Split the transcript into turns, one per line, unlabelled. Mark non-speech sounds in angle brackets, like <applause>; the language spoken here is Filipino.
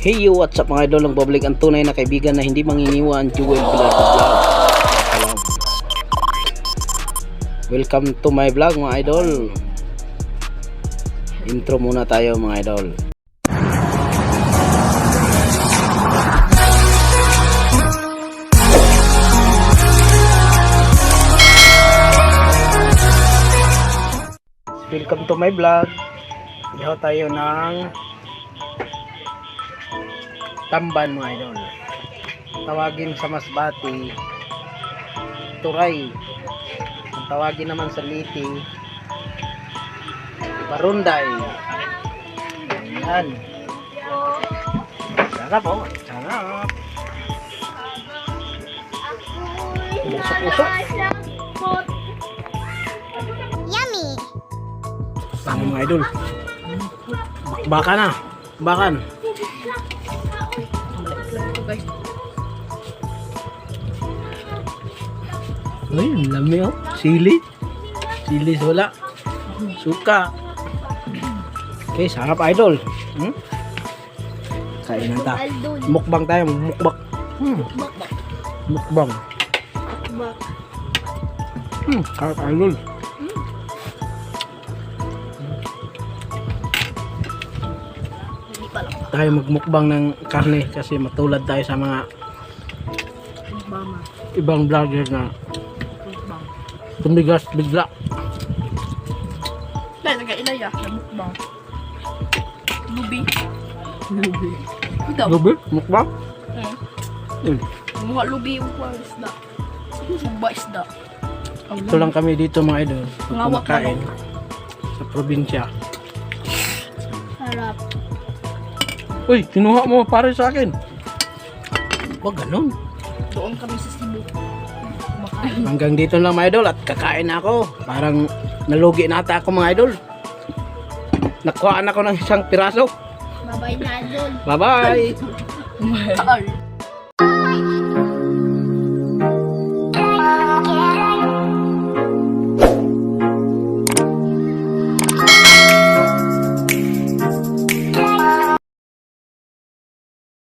Hey yo, what's up mga idol? Ang public ang tunay na kaibigan na hindi manginiwan, Jewel Vlog Vlog. Welcome to my vlog mga idol. Intro muna tayo mga idol. Welcome to my vlog. Ihaw tayo ng tamban mga idol. Tawagin sa Masbati, Turay. Ang tawagin naman sa Liti, Barunday. Ayan. Sarap oh. Sarap. Usok-usok.
Yummy.
Mga idol? Baka na. Bakan. Ay, ang lami oh. Sili. Sili wala. Suka. Okay, sarap idol. Hmm? Kainan ta. Mukbang tayo, mukbang. Hmm. Mukbang. Hmm, sarap idol. Tayo magmukbang ng karne kasi matulad tayo sa mga ibang vlogger na tumigas bigla.
Dahil nag-ilaya, namukbang. Lubi. Lubi. Ikaw?
Gabi, mukbang?
Hmm.
Hmm.
Mukha lubi yung isda. Sumba isda.
Ito lang kami dito mga idol. Pag kumakain sa probinsya.
Sarap.
Uy, kinuha mo pare sa akin. Wag ganun.
Doon kami sa Cebu. Kumakain. <laughs>
Hanggang dito lang mga idol at kakain na ako. Parang nalugi na ata ako mga idol. Nakuhaan ako ng isang piraso.
Babay na, Idol.
Bye-bye! <laughs>